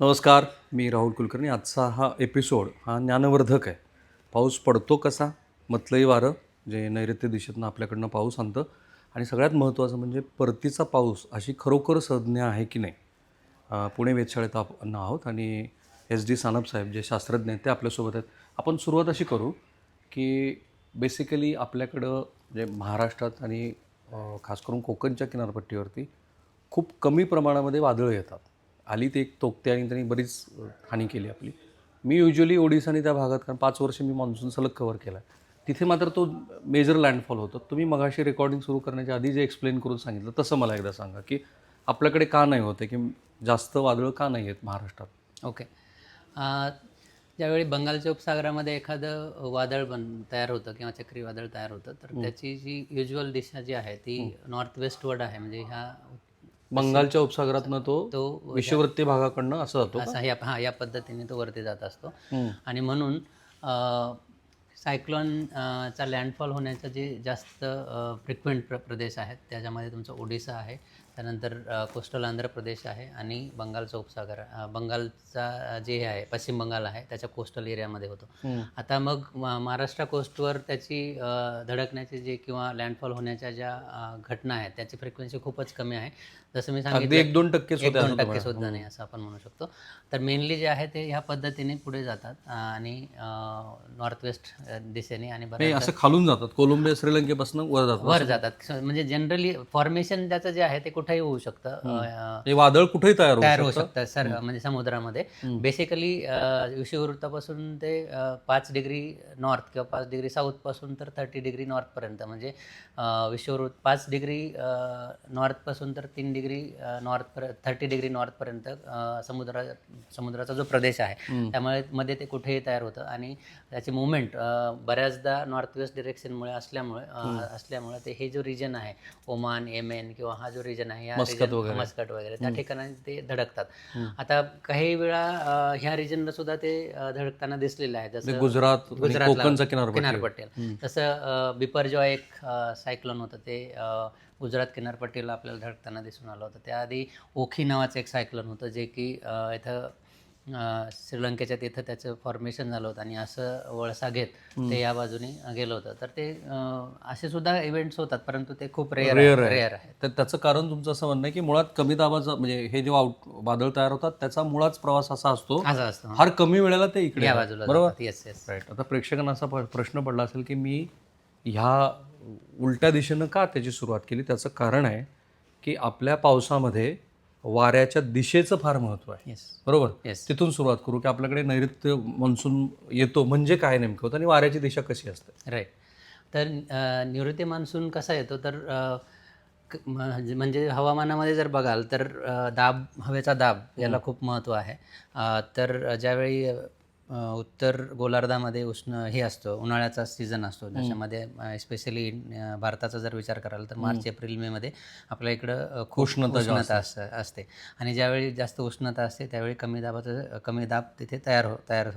नमस्कार मी राहुल कुलकर्णी. आजचा हा एपिसोड हा ज्ञानवर्धक आहे. पाऊस पडतो कसा? मतलई वारं जे नैऋत्य दिशेतनं आपल्याकडनं पाऊस आणतं. आणि सगळ्यात महत्त्वाचं म्हणजे परतीचा पाऊस अशी खरोखर संज्ञा आहे की नाही? पुणे वेधशाळेत आपण आहोत आणि एस डी सानप साहेब जे शास्त्रज्ञ आहेत ते आपल्यासोबत आहेत. आपण सुरुवात अशी करू की बेसिकली आपल्याकडं जे महाराष्ट्रात आणि खास करून कोकणच्या किनारपट्टीवरती खूप कमी प्रमाणामध्ये वादळं येतात. आली ते एक तोकते आणि त्यांनी बरीच हानी केली आपली. मी युजली ओडिसा आणि त्या भागात कारण पाच वर्ष मी मान्सून सलग कव्हर केला तिथे मात्र तो मेजर लँडफॉल होतो. तुम्ही मगाशी रेकॉर्डिंग सुरू करण्याच्या आधी जे एक्सप्लेन करून सांगितलं तसं मला एकदा सांगा की आपल्याकडे का नाही होते की जास्त वादळं का नाही आहेत महाराष्ट्रात? ओके. ज्यावेळी बंगालच्या उपसागरामध्ये एखादं वादळ बन तयार होतं किंवा चक्रीवादळ तयार होतं तर त्याची जी युज्युअल दिशा जी आहे ती नॉर्थ वेस्टवर्ड आहे. म्हणजे ह्या बंगालच्या उपसागरातनं तो तो विषुववृत्ती भागाकडनं असं जातो असा या हा या पद्धतीने तो वरती जात असतो. आणि म्हणून सायक्लॉन चा लँडफॉल होण्याचा जे जास्त फ्रिक्वेंट प्र प्रदेश आहेत त्याच्यामध्ये तुमचं ओडिसा आहे त्यानंतर कोस्टल आंध्र प्रदेश आहे आणि बंगालचा उपसागर बंगालचा जे हे आहे पश्चिम बंगाल आहे त्याच्या कोस्टल एरियामध्ये होतो. आता मग महाराष्ट्र कोस्टवर त्याची धडकण्याचे जे किंवा लँडफॉल होण्याच्या ज्या घटना आहेत त्याची फ्रिक्वेन्सी खूपच कमी आहे. जसं मी सांगितलं एक दोन होते दोन टक्के. सुद्धा नाही असं आपण म्हणू शकतो. तर मेनली जे आहे ते ह्या पद्धतीने पुढे जातात आणि नॉर्थ वेस्ट दिशेने आणि असं खालून जातात. कोलंबिया श्रीलंकेपासून वर जातात. वर जातात. म्हणजे जनरली फॉर्मेशन त्याचं जे आहे ते कुठेही होऊ शकतं हे वादळ कुठेही तयार होऊ तयार होऊ शकतं. सर म्हणजे समुद्रामध्ये. बेसिकली विषुववृत्तापासून ते पाच डिग्री नॉर्थ किंवा पाच डिग्री साऊथपासून तर थर्टी डिग्री नॉर्थपर्यंत म्हणजे अं, विषुववृत्त पाच डिग्री नॉर्थपासून तर तीन डिग्री नॉर्थ थर्टी डिग्री नॉर्थपर्यंत अं, समुद्रा समुद्राचा जो प्रदेश आहे त्यामुळे मध्ये ते कुठेही तयार होतं. आणि त्याची मुवमेंट बऱ्याचदा नॉर्थ वेस्ट डिरेक्शनमुळे असल्यामुळे असल्यामुळे ते हे जो रिजन आहे ओमान येमेन किंवा हा जो रिजन आहे या मस्कत region- वगैरे. मस्कट वगैरे. त्या ठिकाणी ते धडकतात. आता काही वेळा अं, ह्या रिजनला सुद्धा ते अं, धडकताना दिसलेलं आहे. जसं गुजरात आणि गुजरातला कोकणचा किनारपट्टी. किनारपट्टी. तसं अं, बिपरजॉय एक सायक्लोन होतं. ते अं, गुजरात किनारपट्टीला आपल्याला धडकताना दिसून आलं होतं. त्याआधी ओखी नावाचं एक सायक्लोन होतं जे की अं, इथं श्रीलंकेच्या तिथं त्याचं फॉर्मेशन झालं होतं आणि असं वळसा घेत ते या बाजूने गेलं होतं. तर ते असे सुद्धा इव्हेंट्स होतात परंतु ते खूप रेअर. रेअर आहे तर त्याचं कारण तुमचं असं म्हणणं आहे की मुळात कमी दाबाचं म्हणजे हे जेव्हा आउट वादळ तयार होतात त्याचा मुळाच प्रवास असा असतो. असं असतं फार कमी वेळेला ते इकडे या. बाजूला बरोबर? येस येस राईट आता प्रेक्षकांना असा प्रश्न पडला असेल की मी ह्या उलट्या दिशेनं का त्याची सुरुवात केली? त्याचं कारण आहे की आपल्या पावसामध्ये वाऱ्याच्या दिशेचं फार महत्त्व आहे. येस बरोबर? येस तिथून सुरुवात करू की आपल्याकडे नैऋत्य मान्सून येतो म्हणजे काय नेमकं होतं आणि वाऱ्याची दिशा कशी असते? राईट तर निवृत्ती मान्सून कसा येतो? तर म्हणजे म्हणजे हवामानामध्ये जर बघाल तर दाब हवेचा दाब याला खूप महत्त्व आहे. तर ज्यावेळी उत्तर गोलार्धामध्ये उष्ण हे असतं उन्हाळ्याचा सीझन असतो. ज्याच्यामध्ये स्पेशली भारताचा जर विचार कराल तर मार्च एप्रिल मेमध्ये आपल्या इकडं खूप उष्णता असते. आणि ज्यावेळी जास्त उष्णता असते त्यावेळी कमी दाबाचं कमी दाब तिथे तयार हो तयार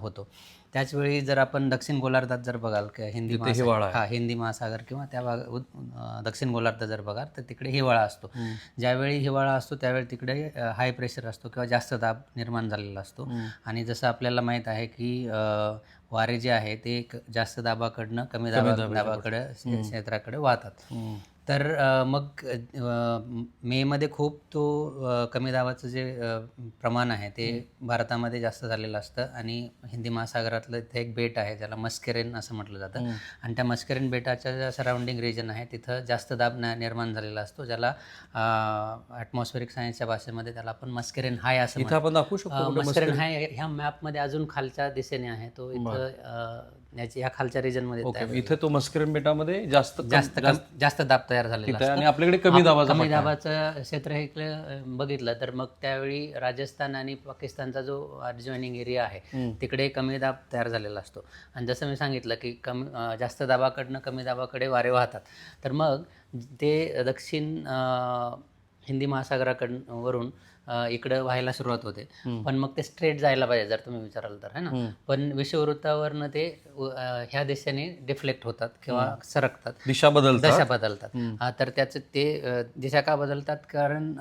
होतो. त्याचवेळी जर आपण दक्षिण गोलार्धात जर बघाल की हिंदी हिवाळा. हा हिंदी महासागर किंवा त्या भाग दक्षिण गोलार्ध जर बघाल तर तिकडे हिवाळा असतो. ज्यावेळी हिवाळा असतो त्यावेळी तिकडे हाय प्रेशर असतो किंवा जास्त दाब निर्माण झालेला असतो. आणि जसं आपल्याला माहीत आहे की वारे जे आहे ते जास्त दाबाकडनं कमी दाबा दाबाकडे क्षेत्राकडे वाहतात. तर मग मेमध्ये खूप तो कमी दाबाचं जे प्रमाण आहे ते भारतामध्ये जास्त झालेलं असतं आणि हिंदी महासागरातलं इथे एक बेट आहे ज्याला मस्केरेन असं म्हटलं जातं. आणि त्या मस्केरेन बेटाच्या ज्या सराउंडिंग रिजन आहे तिथं जास्त दाब निर्माण झालेला असतो ज्याला ॲटमॉस्फेरिक सायन्सच्या भाषेमध्ये त्याला आपण मस्केरेन हाय असं आपण दाखवू शकतो मस्करन हाय ह्या मॅपमध्ये अजून खालच्या दिशेने आहे तो इथं याची ह्या खालच्या रिजनमध्ये ओके इथे तो मस्करन बेटामध्ये जास्त जास्त कम- जास्त दाब तयार झालेला आणि आपल्याकडे कमी दाबाचा कमी दाबाचं क्षेत्र हे इकडे अ, बघितलं तर मग त्यावेळी राजस्थान आणि पाकिस्तानचा जो अर्जॉइनिंग एरिया आहे तिकडे कमी दाब तयार झालेला असतो. आणि जसं मी सांगितलं की कमी अ, जास्त दाबाकडनं कमी दाबाकडे वारे वाहतात. तर मग ते दक्षिण अ, हिंदी महासागराकडून वरून इकडं व्हायला सुरुवात होते. पण मग ते स्ट्रेट जायला पाहिजे जर तुम्ही विचाराल तर है ना? पण विषुववृत्तावरनं ते ह्या दिशेने डिफ्लेक्ट होतात किंवा सरकतात. दिशा बदलतात. दशा बदलतात. हा तर त्याचं ते दिशा का बदलतात? कारण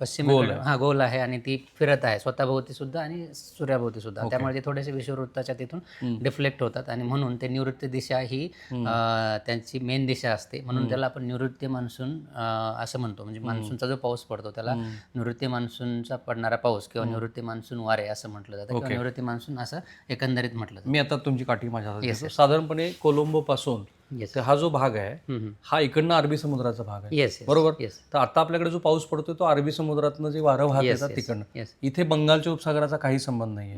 पृथ्वी पश्चिमेकडे हा गोल आहे आणि ती फिरत आहे. स्वतःभोवती सुद्धा आणि सूर्याभोवती सुद्धा. त्यामुळे ते थोडेसे विषुववृत्ताच्या तिथून डिफ्लेक्ट होतात आणि म्हणून ते निवृत्ती दिशा ही अं, त्यांची मेन दिशा असते. म्हणून त्याला आपण निवृत्ती मान्सून अं, असं म्हणतो. म्हणजे मान्सूनचा जो पाऊस पडतो त्याला निवृत्ती मान्सूनचा पडणारा पाऊस किंवा निवृत्ती मान्सून वारे असं म्हटलं जातं किंवा निवृत्ती मान्सून असं एकंदरित म्हटलं मी आता तुमची काठी माझ्या हातात. साधारणपणे कोलंबो पासून येस हा जो भाग आहे हा इकडनं अरबी समुद्राचा भाग आहे. येस बरोबर? येस तर आता आपल्याकडे जो पाऊस पडतोय तो अरबी समुद्रातनं जे वारं वाहत येतात तिकडनं. येस इथे बंगालच्या उपसागराचा काही संबंध नाहीये.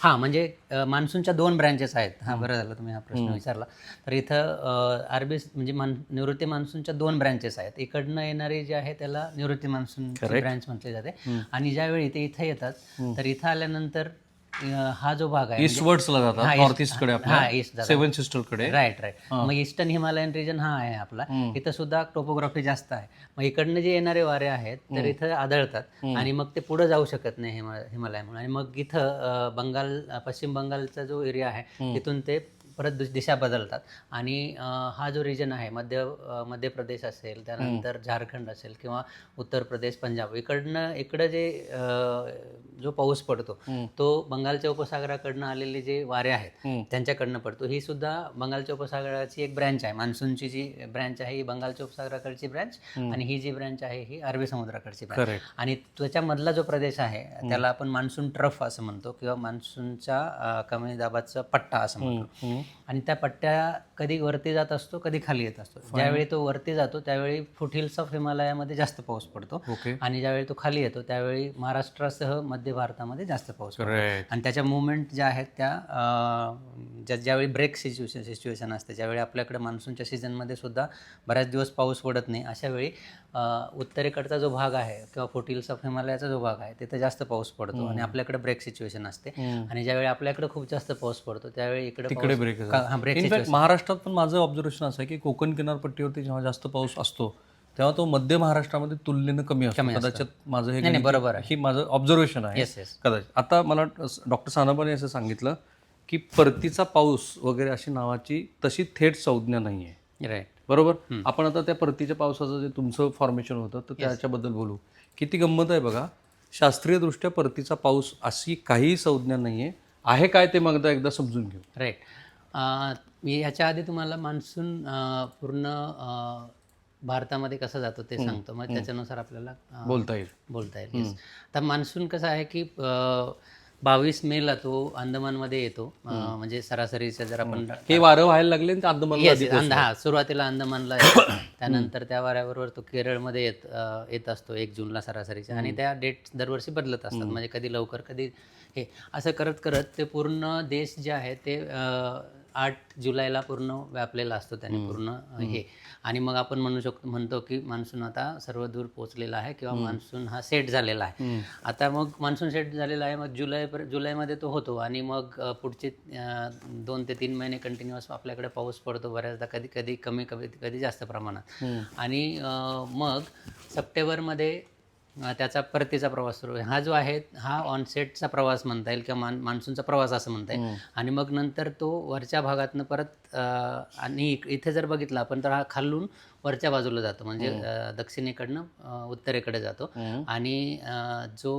हां म्हणजे अ, मान्सूनच्या दोन ब्रँचेस आहेत. हां बरं झालं तुम्ही हा प्रश्न विचारला. तर इथं अ, अरबी म्हणजे मान निवृत्ती मान्सूनच्या दोन ब्रँचेस आहेत. इकडनं येणारी जी आहे त्याला निवृत्ती मान्सून ब्रँच म्हटली जाते. आणि ज्यावेळी ते इथं येतात तर इथं आल्यानंतर हा जो भाग आहे ईस्टवर्ड्सला जातात नॉर्थ ईस्टकडे हा आपल्या ईस्ट सेवन सिस्टरकडे. राईट राईट मग ईस्टर्न हिमालयन रिजन हा आहे आपला. इथं सुद्धा टोपोग्राफी जास्त आहे. मग इकडनं जे येणारे वारे आहेत तर इथं आदळतात आणि मग ते पुढे जाऊ शकत नाही हिमा हिमालयामुळे. आणि मग इथं अं, बंगाल अं, पश्चिम बंगालचा जो एरिया आहे तिथून ते परत दिशा बदलतात. आणि हा जो रिजन आहे मध्य मध्य प्रदेश असेल त्यानंतर झारखंड असेल किंवा उत्तर प्रदेश पंजाब इकडनं इकडं जे जो पाऊस पडतो तो बंगालच्या उपसागराकडनं आलेले जे वारे आहेत त्यांच्याकडनं पडतो. ही सुद्धा बंगालच्या उपसागराची एक ब्रँच आहे. मान्सूनची जी ब्रँच आहे ही बंगालच्या उपसागराकडची ब्रँच आणि ही जी ब्रँच आहे ही अरबी समुद्राकडची ब्रँच आणि त्याच्यामधला जो प्रदेश आहे त्याला आपण मान्सून ट्रफ असं म्हणतो किंवा मान्सूनचा अं, कमी दाबाचा पट्टा असं म्हणतो. आणि त्या पट्ट्या कधी वरती जात असतो कधी खाली येत असतो. ज्यावेळी तो वरती जातो त्यावेळी फुटहिल्स ऑफ हिमालयामध्ये जास्त पाऊस पडतो. आणि ज्यावेळी तो खाली येतो त्यावेळी महाराष्ट्रासह मध्य भारतामध्ये जास्त पाऊस पडतो. आणि त्याच्या मुवमेंट ज्या आहेत त्या ज्या ज्यावेळी ब्रेक सिच्युएशन सिच्युएशन असते ज्यावेळी आपल्याकडे मान्सूनच्या सीझनमध्ये सुद्धा बऱ्याच दिवस पाऊस पडत नाही अशा वेळी उत्तरेकडचा जो भाग आहे किंवा फोटिल्स ऑफ हिमालयाचा जो भाग आहे तिथे जास्त पाऊस पडतो. आणि आपल्याकडे ब्रेक सिच्युएशन असते. आणि ज्यावेळी आपल्याकडे खूप जास्त पाऊस पडतो त्यावेळी इकडे ब्रेक ब्रेक इनफॅक्ट महाराष्ट्रात पण माझं ऑब्झर्वेशन असं आहे की कोकण किनारपट्टीवरती जेव्हा जास्त पाऊस असतो तेव्हा तो मध्य महाराष्ट्रामध्ये तुलनेनं कमी असतो. कदाचित माझं हे बरोबर आहे. ही माझं ऑब्झर्वेशन आहे. कदाचित. आता मला डॉक्टर सानपाने असं सांगितलं की परतीचा पाऊस वगैरे अशी नावाची तशी थेट संज्ञा नाही आहे राईट बरोबर आपण आता त्या परतीच्या पावसाचं जे तुमचं फॉर्मेशन होतं तर त्याच्याबद्दल बोलू. किती गंमत आहे बघा. शास्त्रीयदृष्ट्या परतीचा पाऊस अशी काहीही संज्ञा नाही आहे काय ते मग एकदा समजून घेऊ. राईट मी ह्याच्या आधी तुम्हाला मान्सून पूर्ण भारतामध्ये कसं जातो ते सांगतो. मग त्याच्यानुसार आपल्याला बोलता येईल. बोलता येईल. आता मान्सून कसं आहे की बावीस मेला तो अंदमानमध्ये येतो. म्हणजे सरासरीच्या जर आपण हे वारं व्हायला लागले आणि ते अंदमानला येस अंद हा सुरुवातीला अंदमानला येतो. त्यानंतर त्या वाऱ्याबरोबर तो केरळमध्ये येत येत असतो एक जूनला सरासरीच्या. आणि त्या डेट दरवर्षी बदलत असतात. म्हणजे कधी लवकर कधी हे असं करत करत ते पूर्ण देश जे आहे ते आठ जुलैला पूर्ण व्यापलेला असतो त्याने पूर्ण हे. आणि मग आपण म्हणू शकतो म्हणतो की मान्सून आता सर्व दूर पोहोचलेला आहे किंवा मान्सून हा सेट झालेला आहे. आता मग मान्सून सेट झालेला आहे मग जुलै जुलैमध्ये तो होतो आणि मग पुढचे दोन ते तीन महिने कंटिन्युअस आपल्याकडे पाऊस पडतो बऱ्याचदा कधी कधी कमी कमी कधी जास्त प्रमाणात. आणि मग सप्टेंबरमध्ये त्याचा परतीचा प्रवास सुरू आहे. हा जो आहे हा ऑनसेटचा प्रवास म्हणता येईल किंवा मान मान्सूनचा प्रवास असं म्हणता येईल. आणि मग नंतर तो वरच्या भागातनं परत आणि इथे जर बघितलं आपण तर हा खालून वरच्या बाजूला जातो. म्हणजे दक्षिणेकडनं उत्तरेकडे जातो. आणि जो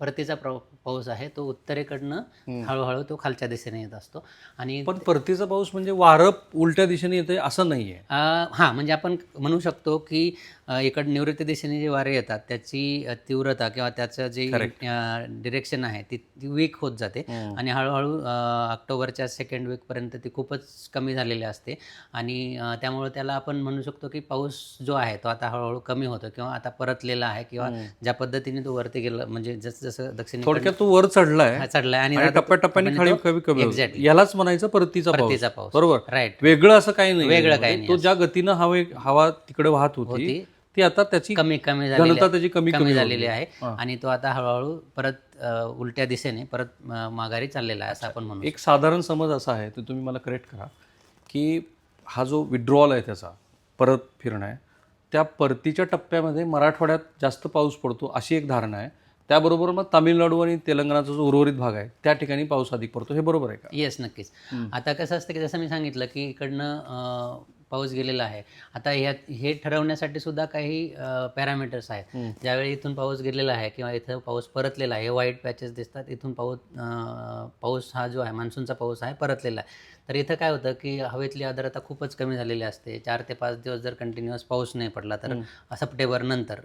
परतीचा प्र पाऊस आहे तो उत्तरेकडनं हळूहळू तो खालच्या दिशेने येत असतो. आणि पण परतीचा पाऊस म्हणजे वारं उलट्या दिशेने येते असं नाहीये. अ, हां म्हणजे आपण म्हणू शकतो की इकड निवृत्ती दिशेने जे वारे येतात त्याची तीव्रता किंवा त्याचं जे डिरेक्शन आहे ती वीक होत जाते. आणि हळूहळू ऑक्टोबरच्या सेकंड वीकपर्यंत ती खूपच कमी झालेली असते. आणि त्यामुळे त्याला आपण म्हणू शकतो की पाऊस जो आहे तो आता हळूहळू कमी होतो किंवा आता परतलेला आहे किंवा ज्या पद्धतीने तो वरती गेला म्हणजे जसं जसं दक्षिण थोडक्यात तो वर चढलाय चढलाय आणि टप्प्याटप्प्याने खाली कमी कमी. Exactly. यालाच म्हणायचं परतीचा पाऊस. परतीचा पाऊस. बरोबर? राईट वेगळं असं काही नाही वेगळं म्हणजे काही नाही तो ज्या गतीनं हवे हवा तिकडे वाहत होती. ती आता त्याची कमी कमी त्याची कमी कमी झालेली आहे. आणि तो आता हळूहळू परत उलट्या दिशेने परत माघारी चाललेला आहे असं आपण म्हणू एक साधारण समज असा आहे ते तुम्ही मला करेक्ट करा की हा जो विड्रॉल आहे त्याचा परत फिरणं आहे त्या परतीच्या टप्प्यामध्ये मराठवाड्यात जास्त पाऊस पडतो अशी एक धारणा आहे. त्याबरोबर मग तामिळनाडू आणि तेलंगणाचा जो उर्वरित भाग आहे त्या ठिकाणी पाऊस अधिक पडतो. हे बरोबर आहे का? येस नक्कीच. आता कसं असतं की जसं मी सांगितलं की इकडनं पाऊस गेलेला आहे. आता ह्या हे ठरवण्यासाठी सुद्धा काही पॅरामीटर्स आहेत. ज्यावेळी इथून पाऊस गेलेला आहे किंवा इथं पाऊस परतलेला आहे हे व्हाईट पॅचेस दिसतात. इथून पाऊस पाऊस हा जो आहे मान्सूनचा पाऊस आहे परतलेला आहे. तर इथं काय होतं की हवेतली आर्द्रता खूपच कमी झालेली असते. चार ते पाच दिवस जर कंटिन्युअस पाऊस नाही पडला तर सप्टेंबर नंतर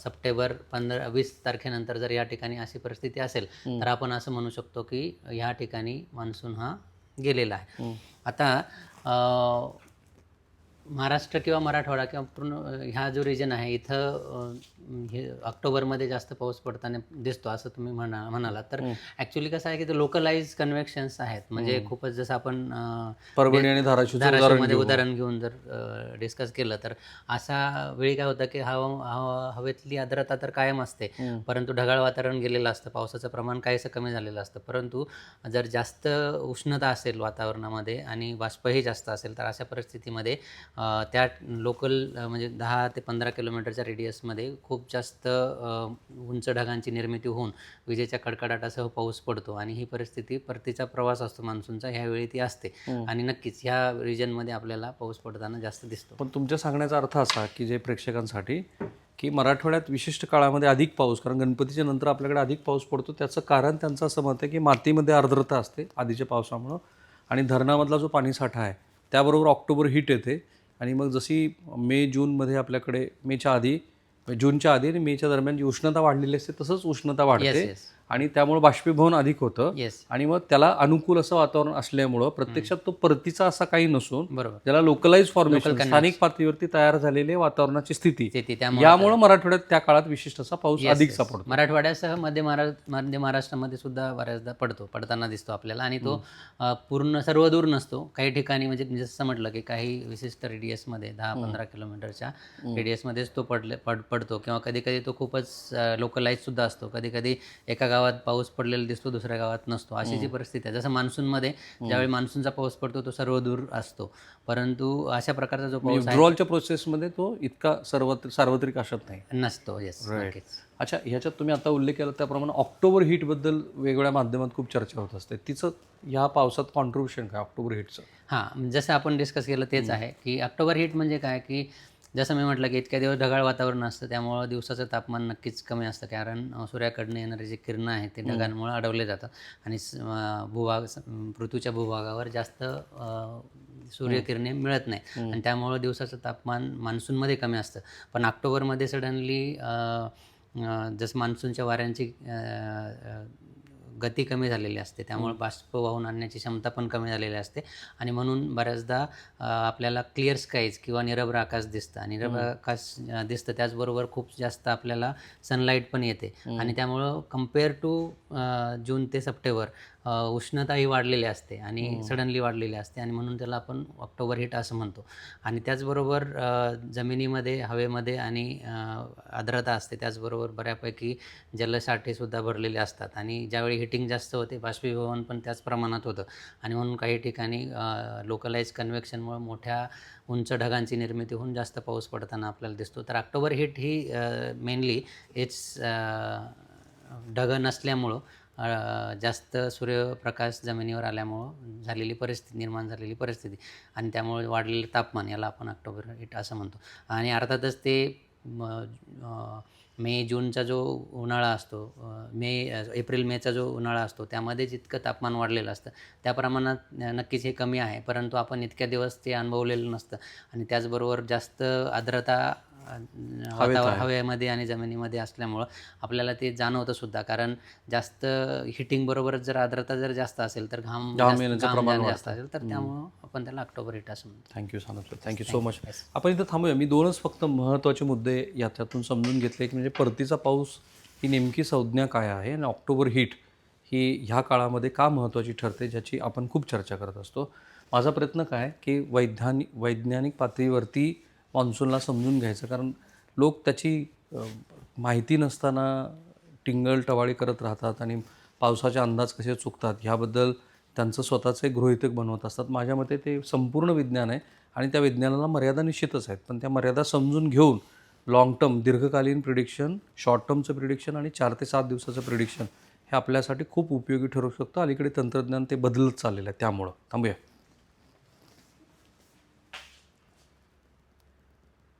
सप्टेंबर पंधरा वीस तारखेनंतर जर या ठिकाणी अशी परिस्थिती असेल तर आपण असं म्हणू शकतो की ह्या ठिकाणी मान्सून हा गेलेला आहे. आता महाराष्ट्र किंवा मराठवाडा किंवा पूर्ण ह्या जो रिजन आहे इथं हे ऑक्टोबरमध्ये जास्त पाऊस पडताना दिसतो असं तुम्ही म्हणा म्हणालात. तर ॲक्च्युली कसं आहे की ते लोकलाइज कन्व्हेक्शन्स आहेत. म्हणजे खूपच जसं आपण परभणी आणि धाराशिवमध्ये. उदाहरण घेऊन जर डिस्कस केलं तर अशा वेळी काय होतं की हवा हवा- हवेतली आर्द्रता तर कायम असते. परंतु ढगाळ वातावरण गेलेलं असतं पावसाचं प्रमाण काहीसं कमी झालेलं असतं. परंतु जर जास्त उष्णता असेल वातावरणामध्ये आणि बाष्पही जास्त असेल तर अशा परिस्थितीमध्ये त्या लोकल म्हणजे दहा ते पंधरा किलोमीटरच्या रेडियसमध्ये खूप जास्त उंच ढगांची निर्मिती होऊन विजेच्या कडकडाटासह पाऊस पडतो आणि ही परिस्थिती परतीचा प्रवास असतो मान्सूनचा ह्यावेळी ती असते. आणि नक्कीच ह्या रिजनमध्ये आपल्याला पाऊस पडताना जास्त दिसतो. पण तुमच्या सांगण्याचा अर्थ असा की जे प्रेक्षकांसाठी की मराठवाड्यात विशिष्ट काळामध्ये अधिक पाऊस कारण गणपतीच्या नंतर आपल्याकडे अधिक पाऊस पडतो त्याचं कारण त्यांचं असं मत आहे की मातीमध्ये आर्द्रता असते आधीच्या पावसामुळं. आणि धरणामधला जो पाणीसाठा आहे त्याबरोबर ऑक्टोबर हीट येते. आणि मग जशी मे जूनमध्ये आपल्याकडे मेच्या आधी जूनच्या आधी आणि मेच्या दरम्यान जी उष्णता वाढलेली असते तसंच उष्णता वाढते. आणि त्यामुळे बाष्पीभवन अधिक होतं. आणि मग त्याला अनुकूल असं वातावरण असल्यामुळं प्रत्यक्षात तो परतीचा असा काही नसून बरोबर. ज्याला लोकलाइज फॉर्मेशन स्थानिक पातळीवरती तयार झालेली वातावरणाची स्थिती. यामुळे मराठवाड्यात त्या काळात विशिष्ट असा पाऊस अधिक. सापडतो. मराठवाड्यासह मध्य महाराष्ट्र मध्य महाराष्ट्रामध्ये सुद्धा बऱ्याचदा पडतो पडताना दिसतो आपल्याला. आणि तो पूर्ण सर्व दूर नसतो. काही ठिकाणी म्हणजे मी जसं म्हटलं की काही विशिष्ट रेडियसमध्ये दहा पंधरा किलोमीटरच्या रेडियसमध्येच तो पडले पड पडतो. किंवा कधी कधी तो खूपच लोकलाईज सुद्धा असतो. कधी कधी एका गावात पाऊस पडलेला दिसतो दुसऱ्या गावात नसतो. अशी जी परिस्थिती आहे. जसं मान्सूनमध्ये ज्यावेळी मान्सूनचा पाऊस पडतो तो सर्व दूर असतो. परंतु अशा प्रकारचा जो पाऊस आहे विड्रॉलच्या प्रोसेसमध्ये तो इतका सर्वत्र सार्वत्रिक असत नाही. नसतो येस नक्कीच. अच्छा ह्याच्यात तुम्ही आता उल्लेख केला त्याप्रमाणे ऑक्टोबर हीटबद्दल वेगवेगळ्या माध्यमात खूप चर्चा होत असते. तिचं ह्या पावसात कॉन्ट्रीब्युशन काय ऑक्टोबर हीटचं हां जसं आपण डिस्कस केलं तेच आहे की ऑक्टोबर हीट म्हणजे काय? की जसं मी म्हटलं की इतक्या दिवस ढगाळ वातावरण असतं त्यामुळं दिवसाचं तापमान नक्कीच कमी असतं कारण सूर्याकडनं येणारे जे किरणं आहेत ते ढगांमुळे अडवले जातात. आणि भूभाग पृथ्वीच्या भूभागावर जास्त सूर्यकिरणे मिळत नाही आणि त्यामुळं दिवसाचं तापमान मान्सूनमध्ये कमी असतं. पण ऑक्टोबरमध्ये सडनली जसं मान्सूनच्या वाऱ्यांची गती कमी झालेली असते. त्यामुळे बाष्प वाहून आणण्याची क्षमता पण कमी झालेली असते. आणि म्हणून बऱ्याचदा आपल्याला क्लिअर स्काईज किंवा निरभ्र आकाश दिसतं. निरभ्र आकाश दिसतं त्याचबरोबर खूप जास्त आपल्याला सनलाईट पण येते. आणि त्यामुळं कंपेअर टू जून ते सप्टेंबर उष्णता ही वाढलेली असते आणि सडनली वाढलेली असते आणि म्हणून त्याला आपण ऑक्टोबर हिट असं म्हणतो. आणि त्याचबरोबर जमिनीमध्ये हवेमध्ये आणि आर्द्रता असते. त्याचबरोबर बऱ्यापैकी जलसाठेसुद्धा भरलेले असतात आणि ज्यावेळी हिटिंग जास्त होते बाष्पीभवन पण त्याच प्रमाणात होतं. आणि म्हणून काही ठिकाणी लोकलाइज कन्व्हेक्शनमुळे मोठ्या उंच ढगांची निर्मिती होऊन जास्त पाऊस पडताना आपल्याला दिसतो. तर ऑक्टोबर हिट ही मेनली हेच ढग नसल्यामुळं जास्त सूर्यप्रकाश जमिनीवर आल्यामुळं झालेली परिस्थिती निर्माण झालेली परिस्थिती आणि त्यामुळे वाढलेलं तापमान याला आपण ऑक्टोबर हिट असं म्हणतो. आणि अर्थातच ते मे जूनचा जो उन्हाळा असतो मे एप्रिल मेचा जो उन्हाळा असतो त्यामध्ये जितकं तापमान वाढलेलं असतं त्या प्रमाणात नक्कीच हे कमी आहे. परंतु आपण इतक्या दिवस ते अनुभवलेलं नसतं आणि त्याचबरोबर जास्त आर्द्रता वातावरण हवेमध्ये आणि जमिनीमध्ये असल्यामुळं आपल्याला ते जाणवतं सुद्धा. कारण जास्त हिटिंग बरोबरच जर आर्द्रता जर जास्त असेल तर घाम जास्त असेल तर त्यामुळं आपण त्याला ऑक्टोबर हिट असं म्हणतो. Thank you Sanap sir thank you so much आपण इथं थांबूया. मी दोनच फक्त महत्त्वाचे मुद्दे याच्यातून समजून घेतले की म्हणजे परतीचा पाऊस ही नेमकी संज्ञा काय आहे आणि ऑक्टोबर हीट ही ह्या काळामध्ये का महत्त्वाची ठरते ज्याची आपण खूप चर्चा करत असतो. माझा प्रयत्न काय की वैधानिक वैज्ञानिक पातळीवरती मान्सूनला समजून घ्यायचं. कारण लोक त्याची माहिती नसताना टिंगल टवाळी करत राहतात आणि पावसाचे अंदाज कसे चुकतात ह्याबद्दल त्यांचं स्वतःचं एक गृहितक बनवत असतात. माझ्या मते ते संपूर्ण विज्ञान आहे आणि त्या विज्ञानाला मर्यादा निश्चितच आहेत. पण त्या मर्यादा समजून घेऊन लाँग टर्म दीर्घकालीन प्रिडिक्शन शॉर्ट टर्मचं प्रिडिक्शन आणि चार ते सात दिवसाचं प्रिडिक्शन हे आपल्यासाठी खूप उपयोगी ठरू शकतं. अलीकडे तंत्रज्ञान ते बदलत चाललेलं आहे त्यामुळं. थांबूया.